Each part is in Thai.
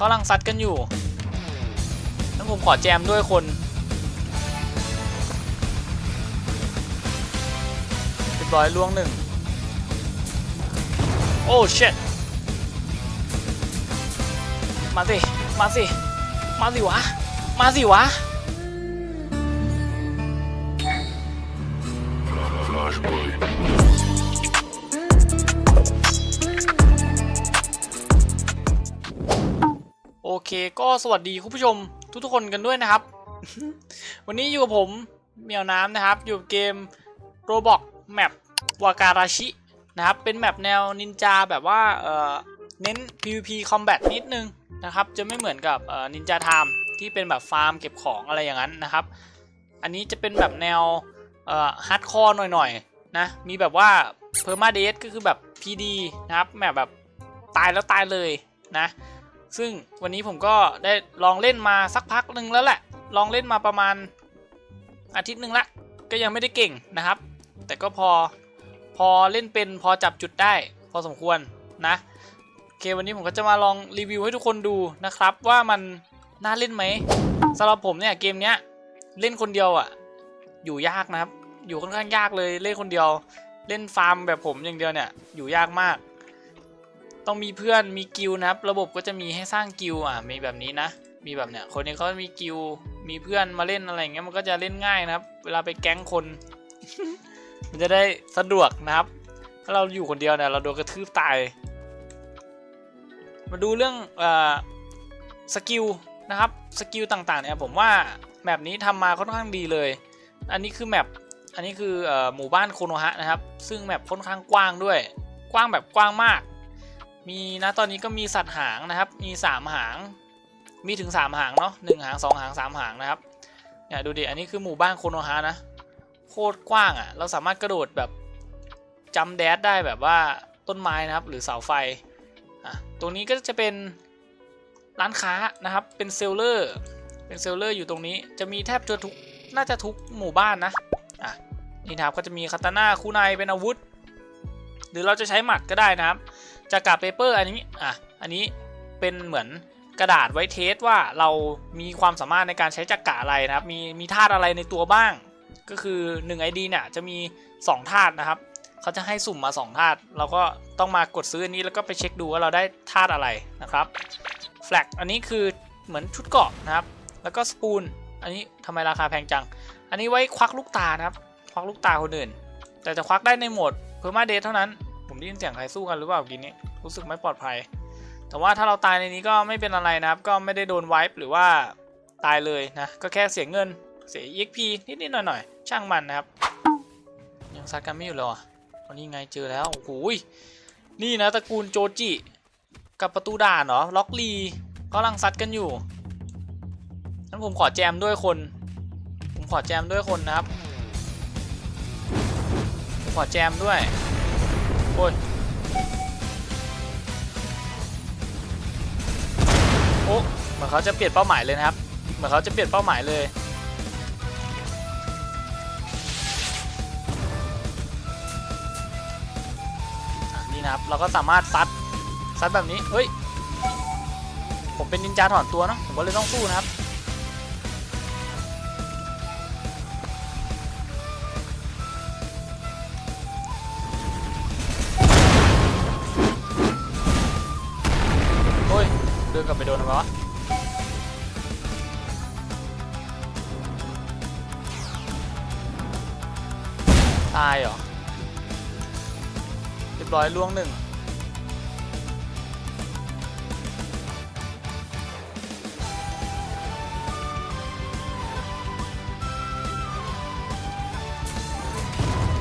กำลังซัดกันอยู่นั้นผมขอแจมด้วยคนเรียบร้อยล่วงหนึ่ง โอ้เช็ดมาสิ มาสิ มาสิวะ มาสิวะ Flash boy. เคก็สวัสดีคุณผู้ชมทุกๆคนกันด้วยนะครับ วันนี้อยู่กับผมเมียวน้ำนะครับ อยู่เกม Roblox Map วาการาชินะครับ เป็นแมปแนวนินจาแบบว่าเอ่อเน้น PVP Combat นิดนึงนะครับ จะไม่เหมือนกับนินจาไทม์ที่เป็นแบบฟาร์มเก็บของอะไรอย่างนั้นนะครับ อันนี้จะเป็นแบบแนวเอ่อฮาร์ดคอร์หน่อยๆนะมีแบบว่าเพอร์มาเดสก็คือแบบ PD นะครับแบบแบบตายแล้วตายเลยนะ ซึ่งวันนี้ผมก็ได้ลองเล่นมาสักพักหนึ่งแล้วแหละ ลองเล่นมาประมาณอาทิตย์หนึ่งละ ก็ยังไม่ได้เก่งนะครับ แต่ก็พอพอเล่นเป็นพอจับจุดได้ พอสมควรนะโอเควันนี้ผมก็จะมาลองรีวิวให้ทุกคนดูนะครับ ว่ามันน่าเล่นไหมสำหรับผมเนี่ยเกมเนี้ยเล่นคนเดียวอะ อยู่ยากนะครับ อยู่ค่อนข้างยากเลยเล่นคนเดียว เล่นฟาร์มแบบผมอย่างเดียวเนี่ยอยู่ยากมาก ต้องมีเพื่อนมีกิลนะครับ ระบบก็จะมีให้สร้างกิลอะมีแบบนี้นะ มีแบบเนี้ยคนนี้เขามีกิลมีเพื่อนมาเล่นอะไรเงี้ยมันก็จะเล่นง่ายนะครับ เวลาไปแก๊งคน มันจะได้สะดวกนะครับ ถ้าเราอยู่คนเดียวเนี่ยเราโดนกระทืบตาย มาดูเรื่องเอ่อสกิลนะครับสกิลต่างๆเนี่ยผมว่าแมปนี้ทำมาค่อนข้างดีเลย อันนี้คือแมปอันนี้คือเอ่อหมู่บ้านโคโนฮะนะครับ ซึ่งแมปค่อนข้างกว้างด้วย กว้างแบบกว้างมาก มีนะตอนนี้ก็มีสัตว์หางนะครับ มี3หาง มีถึง3หางเนาะหนึ่งหาง2หาง3หางนะครับ เนี่ยดูดิ อันนี้คือหมู่บ้านโคโนฮะนะ โคตรกว้างอะ่ะ เราสามารถกระโดดแบบจำแดดได้แบบว่าต้นไม้นะครับ หรือเสาไฟ อะ ตรงนี้ก็จะเป็นร้านค้านะครับ เป็นเซลเลอร์ เป็นเซลเลอร์อยู่ตรงนี้ จะมีแทบจะทุก น่าจะทุกหมู่บ้านนะ อะ นี่นะครับก็จะมีคาตาน่าคู่ในเป็นอาวุธ หรือเราจะใช้หมัดก็ได้นะครับ จากกาเปเปอร์อันนี้อะอันนี้เป็นเหมือนกระดาษไว้เทสว่าเรามีความสามารถในการใช้จักกะอะไรนะครับ มีมีธาตุอะไรในตัวบ้าง ก็คือ 1 ID เนี่ยจะมี 2ธาตุนะครับเขาจะให้สุ่มมา 2ธาตุเราก็ต้องมากดซื้ออันนี้แล้วก็ไปเช็คดูว่าเราได้ธาตุอะไรนะครับแฟลกอันนี้คือเหมือนชุดเกาะนะครับ แล้วก็สปูนอันนี้ทำไมราคาแพงจัง อันนี้ไว้ควักลูกตานะครับ ควักลูกตาคนอื่น แต่จะควักได้ในโหมดเพอร์มาเดทเท่านั้น ผมได้ยินเสียงใครสู้กันหรือเปล่ากินนี้รู้สึกไม่ปลอดภัย แต่ว่าถ้าเราตายในนี้ก็ไม่เป็นอะไรนะครับ ก็ไม่ได้โดนไวป์หรือว่าตายเลยนะ ก็แค่เสียเงินเสีย EXP นิดๆหน่อยๆ ช่างมันนะครับ ยังซัดกันไม่อยู่เลยอะวันนี้ไงเจอแล้ว โอ้โหนี่นะตระกูลโจจิ กับประตูด่านเหรอ ล็อกลีกำลังซัดกันอยู่งั้นผมขอแจมด้วยคน ผมขอแจมด้วยคนนะครับ ผมขอแจมด้วย โอ้ยโอ้เหมือนเขาจะเปลี่ยนเป้าหมายเลยนะครับ เหมือนเขาจะเปลี่ยนเป้าหมายเลย นี่นะครับ เราก็สามารถซัดซัดแบบนี้ เฮ้ย ผมเป็นนินจาถอนตัวเนอะผมก็เลยต้องสู้นะครับ โดนทำไมวะตายเหรอเรียบร้อยล่วงหนึ่ง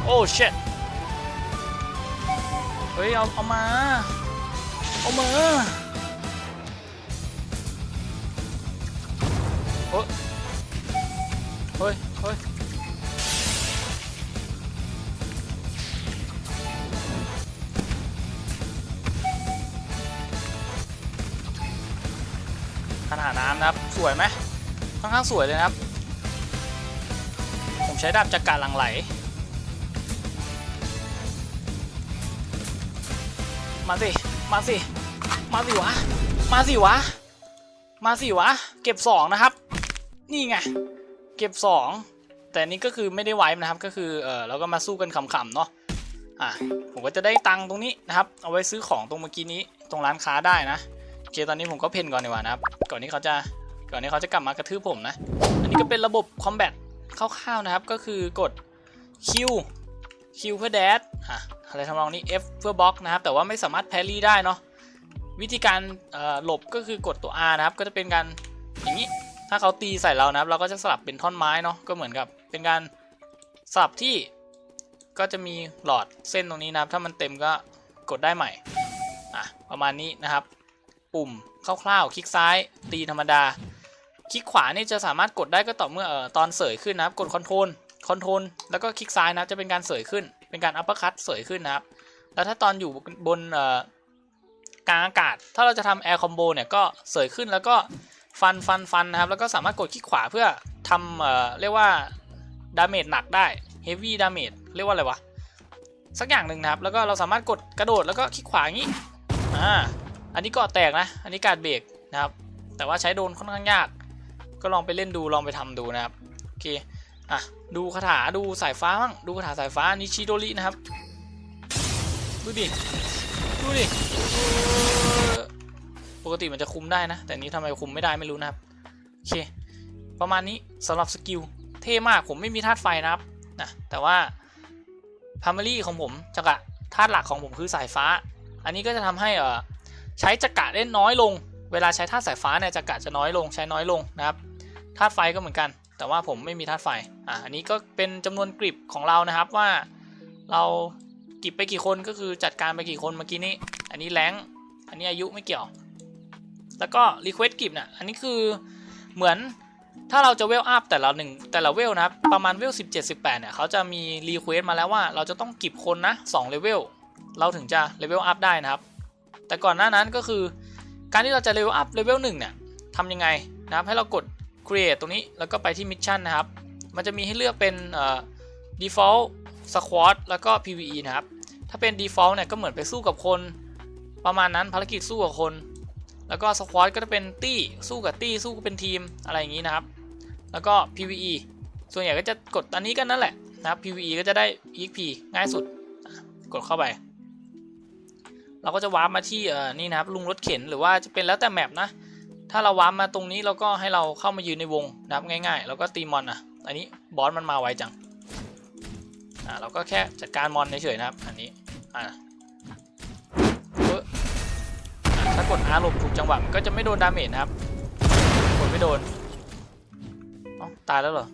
โอ้เช็ดเฮ้ย เอา เอามา เอามา เฮ้ยเฮ้ยขนาดน้ำนะครับ สวยไหมค่อนข้างสวยเลยนะครับ ผมใช้ดาบจักรหลังไหล มาสิ มาสิ มาสิวะ มาสิวะ มาสิวะ เก็บ2นะครับ นี่ไง เก็บ 2 แต่นี้ก็คือไม่ได้ไว้นะครับ ก็คือเออเราก็มาสู้กันขำๆเนาะอะผมก็จะได้ตังค์ตรงนี้นะครับ เอาไว้ซื้อของตรงเมื่อกี้นี้ตรงร้านค้าได้นะโอเคตอนนี้ผมก็เพนก่อนดีกว่านะครับ ก่อนที่เขาจะก่อนที่เขาจะกลับมากระทืบผมนะ อันนี้ก็เป็นระบบคอมแบทคร่าวๆนะครับ ก็คือกด Q Q เพื่อแดดอะอะไรทำนองนี้ F เพื่อบล็อกนะครับ แต่ว่าไม่สามารถแพรี่ได้เนาะวิธีการหลบก็คือกดตัว R นะครับ ก็จะเป็นการอย่างนี้ ถ้าเขาตีใส่เรานะครับ เราก็จะสลับเป็นท่อนไม้เนาะก็เหมือนกับ เป็นการสลับที่ก็จะมีหลอดเส้นตรงนี้นะครับ ถ้ามันเต็มก็กดได้ใหม่อะประมาณนี้นะครับ ปุ่มคร่าวๆคลิกซ้ายตีธรรมดา คลิกขวานี่จะสามารถกดได้ก็ต่อเมื่อเอ่อตอนเสยขึ้นนะครับ กดคอนโทรลคอนโทรลแล้วก็คลิกซ้ายนะครับจะเป็นการเสยขึ้น เป็นการอัปเปอร์คัตเสยขึ้นนะครับ แล้วถ้าตอนอยู่บนเอ่อกลางอากาศ ถ้าเราจะทำแอร์คอมโบเนี่ยก็เสยขึ้นแล้วก็ ฟันฟันฟันนะครับ แล้วก็สามารถกดคลิกขวาเพื่อทำเอ่อเรียกว่าดาเมจหนักได้ heavy damage เรียกว่าอะไรวะ สักอย่างหนึ่งนะครับ แล้วก็เราสามารถกดกระโดดแล้วก็คลิกขวาอย่างนี้อ่าอันนี้ก็แตกนะ อันนี้การเบรกนะครับ แต่ว่าใช้โดนค่อนข้างยาก ก็ลองไปเล่นดูลองไปทำดูนะครับโอเคอะดูคาถาดูสายฟ้าบ้างดูคาถาสายฟ้านิชิโดรินะครับดูดิดูดิ ปกติมันจะคุมได้นะ แต่นี้ทำไมคุมไม่ได้ไม่รู้นะครับ โอเค ประมาณนี้สำหรับสกิล เท่มากผมไม่มีธาตุไฟนะครับนะแต่ว่าพาร์มลี่ของผมจักระธาตุหลักของผมคือสายฟ้า อันนี้ก็จะทำให้เอ่อใช้จักระได้น้อยลง เวลาใช้ธาตุสายฟ้าเนี่ยจักระจะน้อยลงใช้น้อยลงนะครับธาตุไฟก็เหมือนกัน แต่ว่าผมไม่มีธาตุไฟอะอันนี้ก็เป็นจำนวนกริบของเรานะครับว่าเรากิบไปกี่คนก็คือจัดการไปกี่คนเมื่อกี้นี้ อันนี้แรงอันนี้อายุไม่เกี่ยว แล้วก็รีเควสกิบเนี่ยอันนี้คือเหมือนถ้าเราจะเวลอัพแต่ละหนึ่งแต่ละเวลนะครับ ประมาณเวล17 18เนี่ยเขาจะมีรีเควสมาแล้วว่าเราจะต้องกิบคนนะ2เลเวลเราถึงจะเลเวลอัพได้นะครับ แต่ก่อนหน้านั้นก็คือ การที่เราจะเลเวลอัพเลเวล1เนี่ยทำยังไงนะครับ ให้เรากด create ตรงนี้แล้วก็ไปที่ mission นะครับ มันจะมีให้เลือกเป็นเอ่อ default squad แล้วก็ pve นะครับ ถ้าเป็น default เนี่ยก็เหมือนไปสู้กับคน ประมาณนั้นภารกิจสู้กับคน แล้วก็ squad ก็จะเป็นตี้สู้กับตี้สู้กับเป็นทีมอะไรอย่างนี้นะครับ แล้วก็ pve ส่วนใหญ่ก็จะกดอันนี้กันนั่นแหละนะครับ pve ก็จะได้ exp ง่ายสุด กดเข้าไป เราก็จะวาร์ปมาที่เอ่อนี่นะครับลุงรถเข็นหรือว่าจะเป็นแล้วแต่แมปนะ ถ้าเราวาร์ปมาตรงนี้เราก็ให้เราเข้ามายืนในวงนะครับง่ายๆ แล้วก็ตีมอนอะ อันนี้บอสมันมาไวจัง อ่าเราก็แค่จัดการมอนเฉยๆนะครับ อันนี้ อ่า ถ้ากด R หลบถูกจังหวะมันก็จะไม่โดนดาเมจนะครับกดไม่โดนเอ้าตายแล้วเหรอ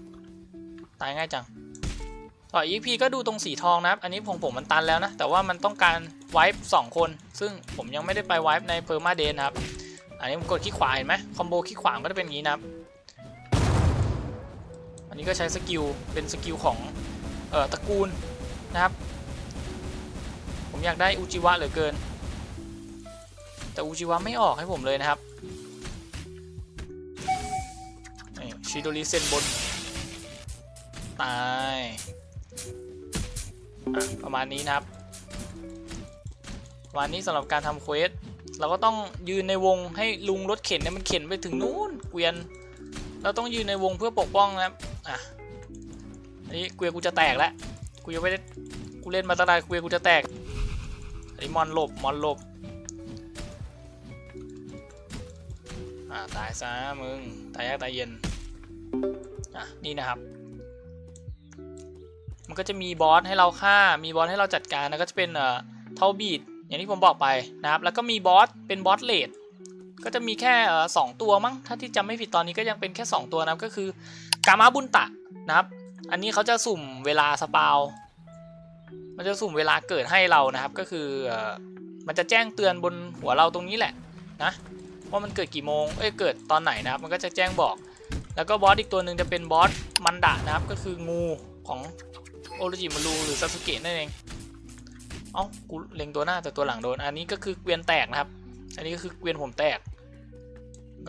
ตายง่ายจังต่อ EP ก็ดูตรงสีทองนะครับ อันนี้ของผมมันตันแล้วนะ แต่ว่ามันต้องการไวป์สองคน ซึ่งผมยังไม่ได้ไปไวป์ในเพอร์มาเดนครับ อันนี้ผมกดคลิกขวาเห็นไหมคอมโบคลิกขวาก็จะเป็นอย่างนี้นะครับ อันนี้ก็ใช้สกิล เป็นสกิลของเอ่อตระกูลนะครับ ผมอยากได้อุจิวะเหลือเกิน แต่อุจิวะไม่ออกให้ผมเลยนะครับนี่ชิโดริเซนบน ตายประมาณนี้นะครับประมาณนี้สำหรับการทำเควส เราก็ต้องยืนในวงให้ลุงรถเข็นเนี่ยมันเข็นไปถึงนู้นเกวียน เราต้องยืนในวงเพื่อปกป้องนะครับ อะอันนี้เกวียนกูจะแตกแล้ว กูยังไม่ได้ กูเล่นมาตั้งนานเกวียนกูจะแตกอันนี้มอนหลบ มอนหลบ อ่าตายซะมึง ตายยากตายเย็น อะ นี่นะครับ มันก็จะมีบอสให้เราฆ่า มีบอสให้เราจัดการ แล้วก็จะเป็นเอ่อเท่าบีดอย่างที่ผมบอกไปนะครับ แล้วก็มีบอส เป็นบอสเลดก็จะมีแค่เอ่อสองตัวมั้ง ถ้าที่จำไม่ผิดตอนนี้ก็ยังเป็นแค่ 2 ตัวนะครับ ก็คือกามาบุนตะนะครับ อันนี้เขาจะสุ่มเวลาสปาว มันจะสุ่มเวลาเกิดให้เรานะครับ ก็คือมันจะแจ้งเตือนบนหัวเราตรงนี้แหละนะ ว่ามันเกิดกี่โมง เอ้ย เกิดตอนไหนนะครับ มันก็จะแจ้งบอก แล้วก็บอสอีกตัวหนึ่งจะเป็นบอสมันดะนะครับ ก็คืองูของโอโรจิมารูหรือซาสึเกะนั่นเอง เอ้า กูเล็งตัวหน้าแต่ตัวหลังโดน อันนี้ก็คือเกวียนแตกนะครับ อันนี้ก็คือเกวียนผมแตก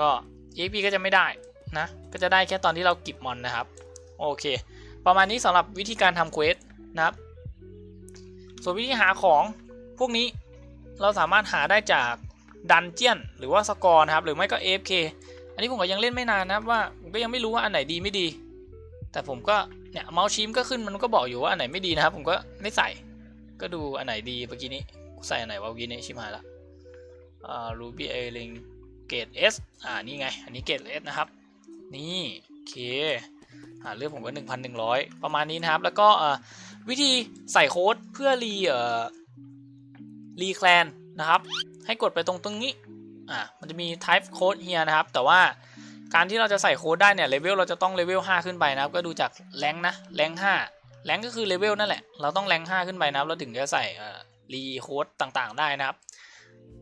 ก็ EXP ก็จะไม่ได้นะ ก็จะได้แค่ตอนที่เรากิบมอนนะครับ โอเค ประมาณนี้สำหรับวิธีการทำเควสนะครับ ส่วนวิธีหาของพวกนี้เราสามารถหาได้จาก ดันเจียนหรือว่าสกอร์นะครับหรือไม่ก็ AFK อันนี้ผมก็ยังเล่นไม่นานนะครับว่าผมก็ยังไม่รู้ว่าอันไหนดีไม่ดี แต่ผมก็เนี่ยเมาส์ชิมก็ขึ้นมันก็บอกอยู่ว่าอันไหนไม่ดีนะครับผมก็ไม่ใส่ก็ดูอันไหนดีเมื่อกี้นี้ใส่อันไหนวะเมื่อกี้นี้ชิมหายละอ่า Ruby a l i n k เกรด S อ่านี่ไง อันนี้เกรด S นะครับ นี่โอเคอ่าเลือกผมก็1,100ประมาณนี้นะครับ แล้วก็อ่อวิธีใส่โค้ดเพื่อรีเอ่อรีแคลนนะครับ ให้กดไปตรงตรงนี้อ่ามันจะมี type code here นะครับ แต่ว่าการที่เราจะใส่โค้ดได้เนี่ยเลเวลเราจะต้องเลเวล5ขึ้นไปนะครับ ก็ดูจากแรงนะแรง5แรงก็คือเลเวลนั่นแหละ เราต้องแรง5ขึ้นไปนะครับ เราถึงจะใส่รีโค้ดต่างๆ ได้นะครับ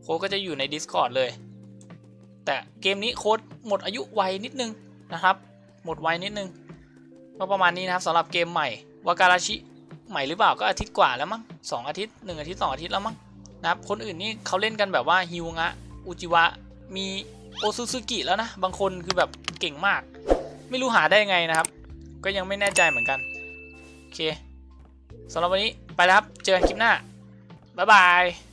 โค้ดก็จะอยู่ใน Discord เลย แต่เกมนี้โค้ดหมดอายุไวนิดนึงนะครับ หมดไวนิดนึงก็ประมาณนี้นะครับสำหรับเกมใหม่วาการาชิใหม่หรือเปล่าก็อาทิตย์กว่าแล้วมั้งสอาทิตย์หนึ่งอาทิตย์สองอาทิตย์แล้วมั้ง นะครับ คนอื่นนี่เขาเล่นกันแบบว่าฮิวงะอุจิวะ มีโอซูซูกิแล้วนะ บางคนคือแบบเก่งมาก ไม่รู้หาได้ไงนะครับ ก็ยังไม่แน่ใจเหมือนกัน โอเคสำหรับวันนี้ไปแล้วครับ เจอกันคลิปหน้า บ๊ายบาย